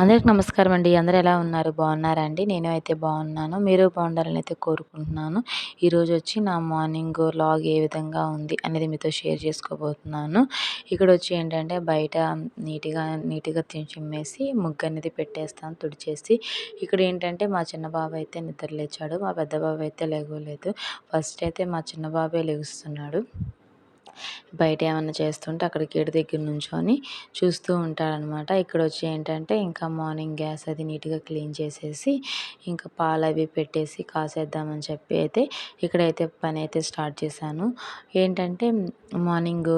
అందరికి నమస్కారం అండి. అందరు ఎలా ఉన్నారు? బాగున్నారా అండి? నేను అయితే బాగున్నాను. మీరు బాగుండాలని అయితే కోరుకుంటున్నాను. ఈరోజు వచ్చి నా మార్నింగ్ లాగ్ ఏ విధంగా ఉంది అనేది మీతో షేర్ చేసుకోబోతున్నాను. ఇక్కడ వచ్చి ఏంటంటే బయట నీట్గా నీట్గా చిమ్మేసి ముగ్గు అనేది పెట్టేస్తాను తుడిచేసి. ఇక్కడ ఏంటంటే మా చిన్న బాబు అయితే నిద్రలేచాడు. మా పెద్ద బాబు అయితే లేగలేదు ఫస్ట్ అయితే మా చిన్న బాబే లెగుస్తున్నాడు. బయట ఏమన్నా చేస్తుంటే అక్కడ గేటు దగ్గర నుంచొని చూస్తూ ఉంటాడనమాట. ఇక్కడ వచ్చి ఏంటంటే ఇంకా మార్నింగ్ గ్యాస్ అది నీట్గా క్లీన్ చేసేసి ఇంకా పాలు అవి పెట్టేసి కాసేద్దామని చెప్పి అయితే ఇక్కడైతే పని అయితే స్టార్ట్ చేశాను. ఏంటంటే మార్నింగ్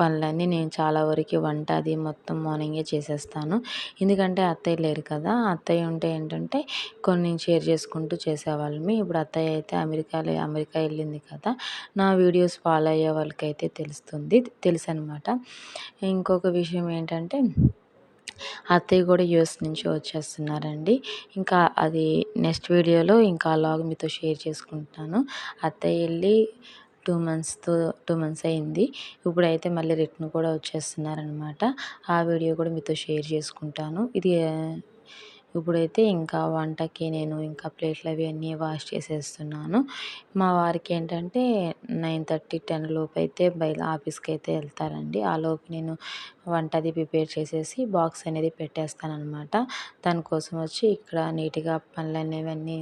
పనులన్నీ నేను చాలా వరకు వంట అది మొత్తం మార్నింగే చేసేస్తాను. ఎందుకంటే అత్తయ్య లేరు కదా అత్తయ్య ఉంటే ఏంటంటే కొన్ని షేర్ చేసుకుంటూ చేసేవాళ్ళమి. ఇప్పుడు అత్తయ్య అయితే అమెరికాలో అమెరికా వెళ్ళింది కదా నా వీడియోస్ ఫాలో అయ్యే వాళ్ళకైతే తెలుస్తుంది తెలుసు అనమాట ఇంకొక విషయం ఏంటంటే అత్తయ్య కూడా యూఎస్ నుంచి వచ్చేస్తున్నారండి. ఇంకా అది నెక్స్ట్ వీడియోలో ఇంకా అలాగ మీతో షేర్ చేసుకుంటాను. అత్తయ్య వెళ్ళి టూ మంత్స్తో టూ మంత్స్ అయింది. ఇప్పుడైతే మళ్ళీ రిటర్న్ కూడా వచ్చేస్తున్నారనమాట ఆ వీడియో కూడా మీతో షేర్ చేసుకుంటాను. ఇది ఇప్పుడైతే ఇంకా వంటకి నేను ఇంకా ప్లేట్లు అవి అన్నీ వాష్ చేసేస్తున్నాను. మా వారికి ఏంటంటే నైన్ థర్టీ టెన్ లోపు అయితే బయట ఆఫీస్కి అయితే వెళ్తారండి. ఆ లోపు నేను వంట అది ప్రిపేర్ చేసేసి బాక్స్ అనేది పెట్టేస్తాను అనమాట దానికోసం వచ్చి ఇక్కడ నీట్గా పనులు అనేవన్నీ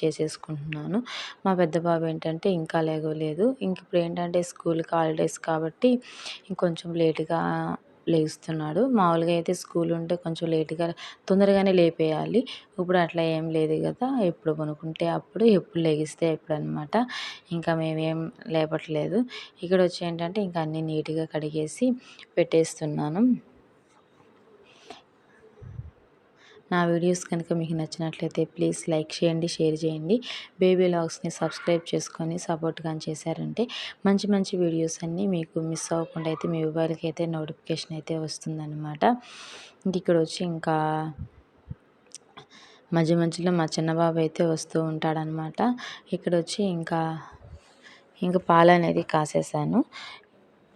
చేసేసుకుంటున్నాను. మా పెద్ద బాబు ఏంటంటే ఇంకా లేగలేదు ఇంక ఇప్పుడు ఏంటంటే స్కూల్కి హాలిడేస్ కాబట్టి ఇంకొంచెం లేటుగా లేస్తున్నాడు. మామూలుగా అయితే స్కూల్ ఉంటే కొంచెం లేటుగా తొందరగానే లేపేయాలి. ఇప్పుడు అట్లా ఏం లేదు కదా ఎప్పుడు కొనుక్కుంటే అప్పుడు ఎప్పుడు లెగిస్తే ఎప్పుడు అనమాట ఇంకా మేమేం లేపట్లేదు. ఇక్కడ వచ్చి ఏంటంటే ఇంకా అన్నీ నీట్గా కడిగేసి పెట్టేస్తున్నాను. నా వీడియోస్ కనుక మీకు నచ్చినట్లయితే ప్లీజ్ లైక్ చేయండి షేర్ చేయండి. బేబీ లాగ్స్ని సబ్స్క్రైబ్ చేసుకొని సపోర్ట్ కానీ చేశారంటే మంచి మంచి వీడియోస్ అన్నీ మీకు మిస్ అవ్వకుండా అయితే మీ మొబైల్కి అయితే నోటిఫికేషన్ అయితే వస్తుందన్నమాట. ఇంక ఇక్కడ వచ్చి ఇంకా మధ్య మధ్యలో మా చిన్నబాబు అయితే వస్తూ ఉంటాడనమాట ఇక్కడ వచ్చి ఇంకా ఇంకా పాలు అనేది కాసేసాను.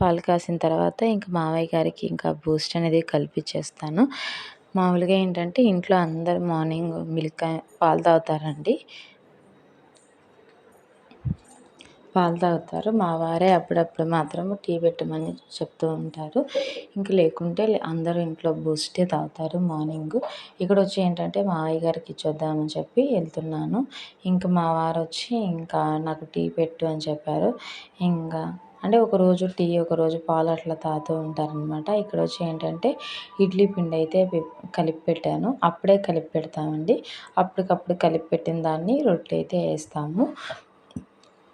పాలు కాసిన తర్వాత ఇంకా మావయ్య గారికి ఇంకా బూస్ట్ అనేది కల్పించేస్తాను. మామూలుగా ఏంటంటే ఇంట్లో అందరు మార్నింగ్ మిల్క్ పాలు తాగుతారండి. పాలు తాగుతారు. మా వారే అప్పుడప్పుడు మాత్రం టీ పెట్టమని చెప్తూ ఉంటారు. ఇంక లేకుంటే అందరూ ఇంట్లో బూస్టే తాగుతారు మార్నింగ్. ఇక్కడ వచ్చి ఏంటంటే మా అయ్యగారికి గారికి ఇచ్చొద్దామని చెప్పి వెళ్తున్నాను. ఇంకా మా వారు వచ్చి ఇంకా నాకు టీ పెట్టు అని చెప్పారు. ఇంకా అంటే ఒకరోజు టీ ఒకరోజు పాలు అట్లా తాగుతూ ఉంటారనమాట ఇక్కడ వచ్చి ఏంటంటే ఇడ్లీ పిండి అయితే కలిపి పెట్టాను. అప్పుడే కలిపి పెడతామండి. అప్పటికప్పుడు కలిపి పెట్టిన దాన్ని రొట్టె అయితే వేస్తాము.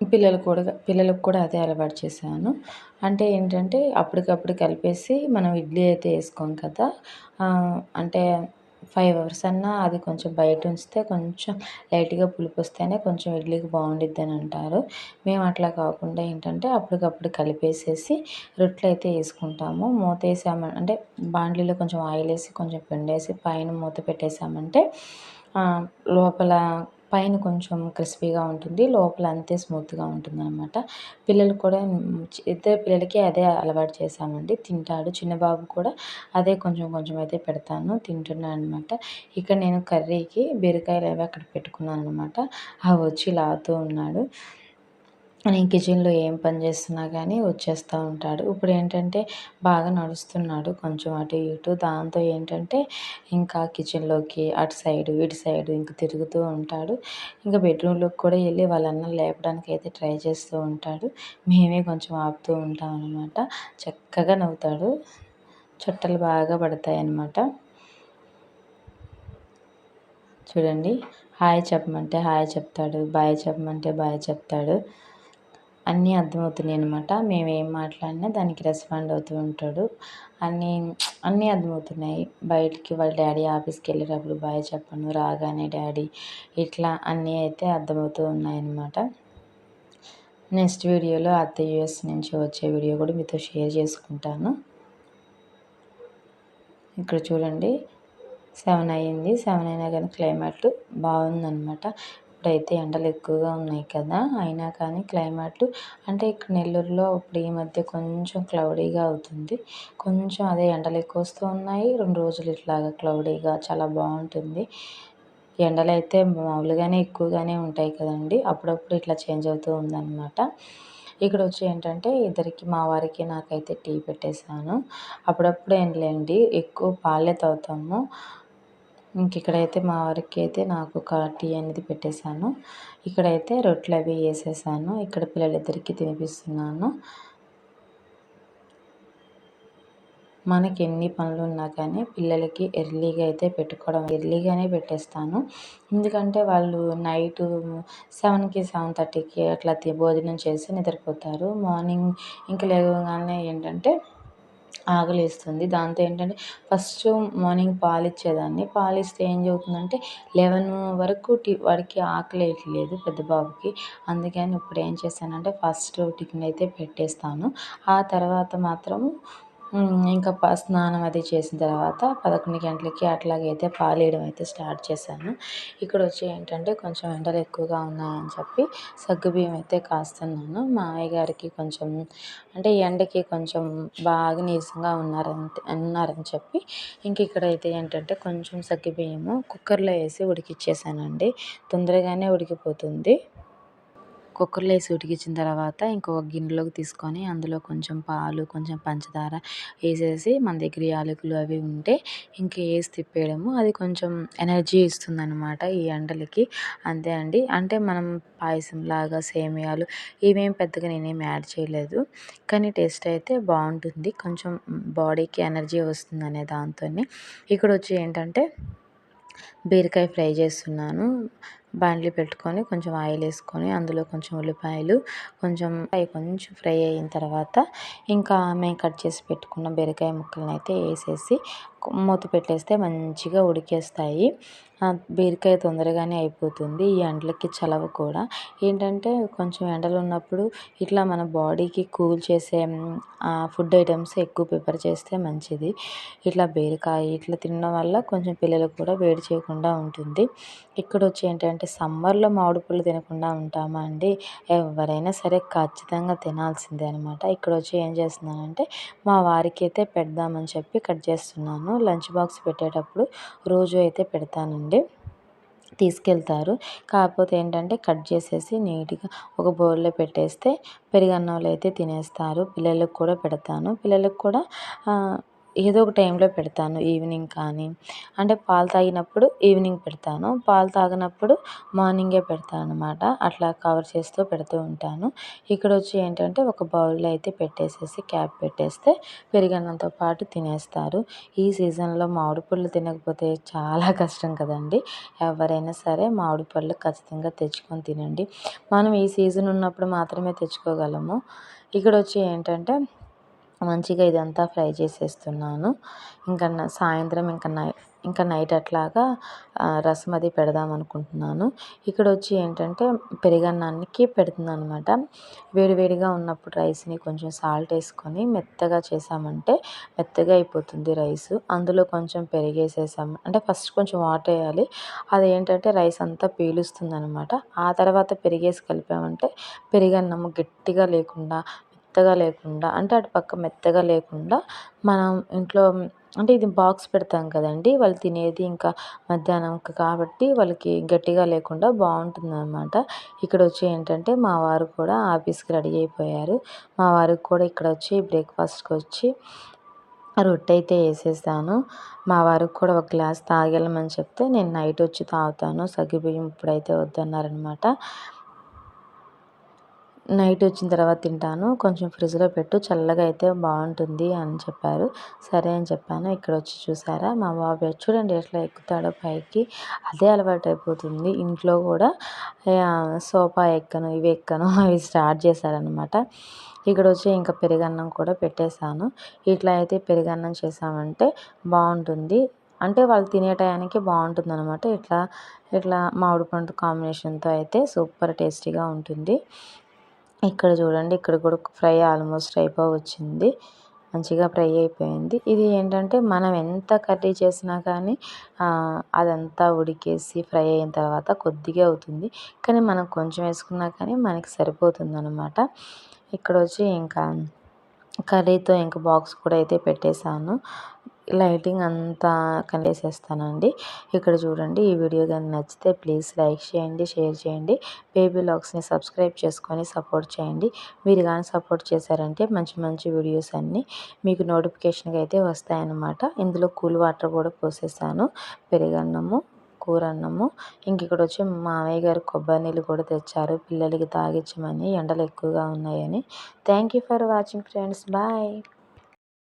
పిల్లలు కూడా పిల్లలకు కూడా అదే అలవాటు చేశాను. అంటే ఏంటంటే అప్పటికప్పుడు కలిపేసి మనం ఇడ్లీ అయితే వేసుకోం కదా. అంటే ఫైవ్ అవర్స్ అన్నా అది కొంచెం బయట ఉంచితే కొంచెం లైట్గా పులుపు వస్తేనే కొంచెం ఇడ్లీకి బాగుండిద్ది అని అంటారు. మేము అట్లా కాకుండా ఏంటంటే అప్పటికప్పుడు కలిపేసేసి రొట్టెలు అయితే వేసుకుంటాము. మూత వేసాము అంటే బాండ్లీలో కొంచెం ఆయిల్ వేసి కొంచెం పిండి వేసి పైన మూత పెట్టేసామంటే లోపల పైన కొంచెం క్రిస్పీగా ఉంటుంది లోపల అంతే స్మూత్గా ఉంటుంది అనమాట పిల్లలు కూడా ఇద్దరు పిల్లలకి అదే అలవాటు చేశామండి. తింటాడు చిన్న బాబు కూడా అదే కొంచెం కొంచెం అయితే పెడతాను తింటున్నాను అనమాట ఇక్కడ నేను కర్రీకి బీరకాయలు అవి అక్కడ పెట్టుకున్నాను అనమాట అవి వచ్చి లాగుతూ ఉన్నాడు. నేను కిచెన్లో ఏం పని చేస్తున్నా కానీ వచ్చేస్తూ ఉంటాడు. ఇప్పుడు ఏంటంటే బాగా నడుస్తున్నాడు కొంచెం అటు ఇటు. దాంతో ఏంటంటే ఇంకా కిచెన్లోకి అటు సైడు ఇటు సైడు ఇంకా తిరుగుతూ ఉంటాడు. ఇంకా బెడ్రూమ్లోకి కూడా వెళ్ళి వాళ్ళన్న లేపడానికి అయితే ట్రై చేస్తూ ఉంటాడు. మేమే కొంచెం ఆపుతూ ఉంటాం అనమాట చక్కగా నవ్వుతాడు. చుట్టలు బాగా పడతాయి అన్నమాట చూడండి. హాయ్ చెప్పమంటే హాయ్ చెప్తాడు. బాయ్ చెప్పమంటే బాయ్ చెప్తాడు. అన్నీ అర్థమవుతున్నాయి అనమాట మేము ఏం మాట్లాడినా దానికి రెస్పాండ్ అవుతూ ఉంటాడు. అన్నీ అన్నీ అర్థమవుతున్నాయి. బయటికి వాళ్ళ డాడీ ఆఫీస్కి వెళ్ళేటప్పుడు బాయ్ చెప్పను రాగానే డాడీ ఇట్లా అన్నీ అయితే అర్థమవుతూ ఉన్నాయన్నమాట. నెక్స్ట్ వీడియోలో అత్త యూఎస్ నుంచి వచ్చే వీడియో కూడా మీతో షేర్ చేసుకుంటాను. ఇక్కడ చూడండి. సెవెన్ అయ్యింది. సెవెన్ అయినా కానీ క్లైమేట్ బాగుందన్నమాట. ఇప్పుడైతే ఎండలు ఎక్కువగా ఉన్నాయి కదా అయినా కానీ క్లైమేట్ అంటే ఇక్కడ నెల్లూరులో ఇప్పుడు ఈ మధ్య కొంచెం క్లౌడీగా అవుతుంది. కొంచెం అదే ఎండలు ఎక్కువ వస్తూ ఉన్నాయి. రెండు రోజులు ఇట్లాగా క్లౌడీగా చాలా బాగుంటుంది. ఎండలు అయితే మామూలుగానే ఎక్కువగానే ఉంటాయి కదండి. అప్పుడప్పుడు ఇట్లా చేంజ్ అవుతూ ఉందన్నమాట. ఇక్కడ వచ్చి ఏంటంటే ఇద్దరికి మా వారికి నాకైతే టీ పెట్టేశాను. అప్పుడప్పుడు ఏంలేండి ఎక్కువ పాలే తాగుతాము. ఇంక ఇక్కడైతే మా వారికి అయితే నాకు ఒక టీ అనేది పెట్టేశాను. ఇక్కడైతే రొట్టెలు అవి వేసేసాను. ఇక్కడ పిల్లలిద్దరికీ తినిపిస్తున్నాను. మనకి ఎన్ని పనులు ఉన్నా కానీ పిల్లలకి ఎర్లీగా అయితే పెట్టుకోవడం ఎర్లీగానే పెట్టేస్తాను. ఎందుకంటే వాళ్ళు నైట్ సెవెన్కి సెవెన్ థర్టీకి అట్లా భోజనం చేసి నిద్రపోతారు. మార్నింగ్ ఇంక లేవగానే ఏంటంటే ఆకలిస్తుంది. దాంతో ఏంటంటే ఫస్ట్ మార్నింగ్ పాలు ఇచ్చేదాన్ని పాలు ఇస్తే ఏం జరుగుతుందంటే లెవెన్ వరకు టి వాడికి ఆకలి వేయట్లేదు పెద్ద బాబుకి. అందుకని ఇప్పుడు ఏం చేశానంటే ఫస్ట్ టిఫిన్ అయితే పెట్టేస్తాను. ఆ తర్వాత మాత్రం ఇంకా స్నానం అది చేసిన తర్వాత పదకొండు గంటలకి అట్లాగైతే పాలేయడం అయితే స్టార్ట్ చేశాను. ఇక్కడ వచ్చి ఏంటంటే కొంచెం ఎండలు ఎక్కువగా ఉన్నాయని చెప్పి సగ్గుబియ్యం అయితే కాస్తున్నాను. మా అయ్య గారికి కొంచెం అంటే ఎండకి కొంచెం బాగా నీరసంగా ఉన్నారని ఉన్నారని చెప్పి ఇంక ఇక్కడైతే ఏంటంటే కొంచెం సగ్గుబియ్యము కుక్కర్లో వేసి ఉడికిచ్చేసానండి. తొందరగానే ఉడికిపోతుంది. కుక్కర్లో వేసి ఉడికించిన తర్వాత ఇంకొక గిన్నెలోకి తీసుకొని అందులో కొంచెం పాలు కొంచెం పంచదార వేసేసి మన దగ్గర యాలకులు అవి ఉంటే ఇంక వేసి తిప్పేయడము. అది కొంచెం ఎనర్జీ ఇస్తుంది అనమాట ఈ ఎండలకి. అంతే అండి. అంటే మనం పాయసం లాగా సేమియాలు ఇవేం పెద్దగా నేనేం యాడ్ చేయలేదు. కానీ టేస్ట్ అయితే బాగుంటుంది. కొంచెం బాడీకి ఎనర్జీ వస్తుంది అనే దాంతో ఇక్కడ వచ్చి ఏంటంటే బీరకాయ ఫ్రై చేస్తున్నాను. బాండ్లీ పెట్టుకొని కొంచెం ఆయిల్ వేసుకొని అందులో కొంచెం ఉల్లిపాయలు కొంచెం అవి కొంచెం ఫ్రై అయిన తర్వాత ఇంకా మేము కట్ చేసి పెట్టుకున్న బీరకాయ ముక్కలను అయితే వేసేసి మూత పెట్టేస్తే మంచిగా ఉడికేస్తాయి. బీరకాయ తొందరగానే అయిపోతుంది. ఈ ఎండలకి చలవ కూడా. ఏంటంటే కొంచెం ఎండలు ఉన్నప్పుడు ఇట్లా మన బాడీకి కూల్ చేసే ఫుడ్ ఐటమ్స్ ఎక్కువ ప్రిఫర్ చేస్తే మంచిది. ఇట్లా బీరకాయ ఇట్లా తినడం వల్ల కొంచెం పిల్లలకు కూడా వేడి చేయకుండా ఉంటుంది. ఇక్కడ వచ్చి ఏంటంటే సమ్మర్లో మామిడి పళ్ళు తినకుండా ఉంటామా అండి? ఎవరైనా సరే ఖచ్చితంగా తినాల్సిందే అనమాట ఇక్కడ వచ్చి ఏం చేస్తున్నానంటే మా వారికి అయితే పెడదామని చెప్పి కట్ చేస్తున్నాను. లంచ్ బాక్స్ పెట్టేటప్పుడు రోజు అయితే పెడతానండి. తీసుకెళ్తారు. కాకపోతే ఏంటంటే కట్ చేసేసి నీట్గా ఒక బౌల్లో పెట్టేస్తే పెరుగన్నంలో అయితే తినేస్తారు. పిల్లలకు కూడా పెడతాను. పిల్లలకు కూడా ఏదో ఒక టైంలో పెడతాను ఈవినింగ్ కానీ. అంటే పాలు తాగినప్పుడు ఈవినింగ్ పెడతాను. పాలు తాగనప్పుడు మార్నింగే పెడతాను అనమాట అట్లా కవర్ చేస్తూ పెడుతూ ఉంటాను. ఇక్కడ వచ్చి ఏంటంటే ఒక బౌల్లో అయితే పెట్టేసేసి క్యాప్ పెట్టేస్తే పెరుగన్నంతో పాటు తినేస్తారు. ఈ సీజన్లో మామిడి పళ్ళు తినకపోతే చాలా కష్టం కదండి. ఎవరైనా సరే మామిడి పళ్ళు ఖచ్చితంగా తెచ్చుకొని తినండి. మనం ఈ సీజన్ ఉన్నప్పుడు మాత్రమే తెచ్చుకోగలము. ఇక్కడ వచ్చి ఏంటంటే మంచిగా ఇదంతా ఫ్రై చేసేస్తున్నాను. ఇంకా సాయంత్రం ఇంకా నై ఇంకా నైట్ అట్లాగా రసం అది పెడదాం అనుకుంటున్నాను. ఇక్కడ వచ్చి ఏంటంటే పెరుగన్నానికి పెడుతున్నాను అనమాట వేడివేడిగా ఉన్నప్పుడు రైస్ని కొంచెం సాల్ట్ వేసుకొని మెత్తగా చేసామంటే మెత్తగా అయిపోతుంది రైస్. అందులో కొంచెం పెరిగేసేసాము. అంటే ఫస్ట్ కొంచెం వాటర్ వేయాలి. అది ఏంటంటే రైస్ అంతా పీలుస్తుంది అనమాట ఆ తర్వాత పెరిగేసి కలిపామంటే పెరిగన్నము గట్టిగా లేకుండా మెత్తగా లేకుండా అంటే అటు పక్క మెత్తగా లేకుండా మనం ఇంట్లో అంటే ఇది బాక్స్ పెడతాం కదండి వాళ్ళు తినేది ఇంకా మధ్యాహ్నం కాబట్టి వాళ్ళకి గట్టిగా లేకుండా బాగుంటుంది అనమాట ఇక్కడ వచ్చి ఏంటంటే మా వారు కూడా ఆఫీస్కి రెడీ అయిపోయారు. మా వారికి కూడా ఇక్కడ వచ్చి బ్రేక్ఫాస్ట్కి వచ్చి రొట్టె అయితే వేసేసాను. మా వారికి కూడా ఒక గ్లాస్ తాగెళ్ళమని చెప్తే నేను నైట్ వచ్చి తాగుతాను సగ్గుబియ్యం ఇప్పుడైతే వద్దన్నారనమాట నైట్ వచ్చిన తర్వాత తింటాను. కొంచెం ఫ్రిడ్జ్లో పెట్టు చల్లగా అయితే బాగుంటుంది అని చెప్పారు. సరే అని చెప్పాను. ఇక్కడ వచ్చి చూసారా? మా బాబు చూడండి ఎట్లా ఎక్కుతాడో పైకి. అదే అలవాటు అయిపోతుంది. ఇంట్లో కూడా సోఫా ఎక్కను ఇవి ఎక్కను అవి స్టార్ట్ చేశారనమాట ఇక్కడ వచ్చి ఇంకా పెరుగన్నం కూడా పెట్టేశాను. ఇట్లా అయితే పెరుగన్నం చేసామంటే బాగుంటుంది. అంటే వాళ్ళు తినే టయానికి బాగుంటుంది అనమాట ఇట్లా ఇట్లా మామిడి పండు కాంబినేషన్తో అయితే సూపర్ టేస్టీగా ఉంటుంది. ఇక్కడ చూడండి ఇక్కడ కూడా ఫ్రై ఆల్మోస్ట్ అయిపోయి వచ్చింది. మంచిగా ఫ్రై అయిపోయింది. ఇది ఏంటంటే మనం ఎంత కర్రీ చేసినా కానీ అదంతా ఉడికేసి ఫ్రై అయిన తర్వాత కొద్దిగా అవుతుంది. కానీ మనం కొంచెం వేసుకున్నా కానీ మనకి సరిపోతుంది అనమాట ఇక్కడ వచ్చి ఇంకా కర్రీతో ఇంకా బాక్స్ కూడా అయితే పెట్టేశాను. లైటింగ్ అంతా కలిసేస్తానండి ఇక్కడ చూడండి ఈ వీడియో కానీ నచ్చితే ప్లీజ్ లైక్ చేయండి షేర్ చేయండి బేబీ లాగ్స్ని సబ్స్క్రైబ్ చేసుకొని సపోర్ట్ చేయండి. మీరు కానీ సపోర్ట్ చేశారంటే మంచి మంచి వీడియోస్ అన్నీ మీకు నోటిఫికేషన్కి అయితే వస్తాయన్నమాట. ఇందులో కూల్ వాటర్ కూడా పోసేసాను. పెరుగన్నము కూర అన్నము ఇంక ఇక్కడ వచ్చి మామయ్య గారు కొబ్బరి నీళ్ళు కూడా తెచ్చారు. పిల్లలకి తాగించమని ఎండలు ఎక్కువగా ఉన్నాయని. Thank you for watching friends. Bye.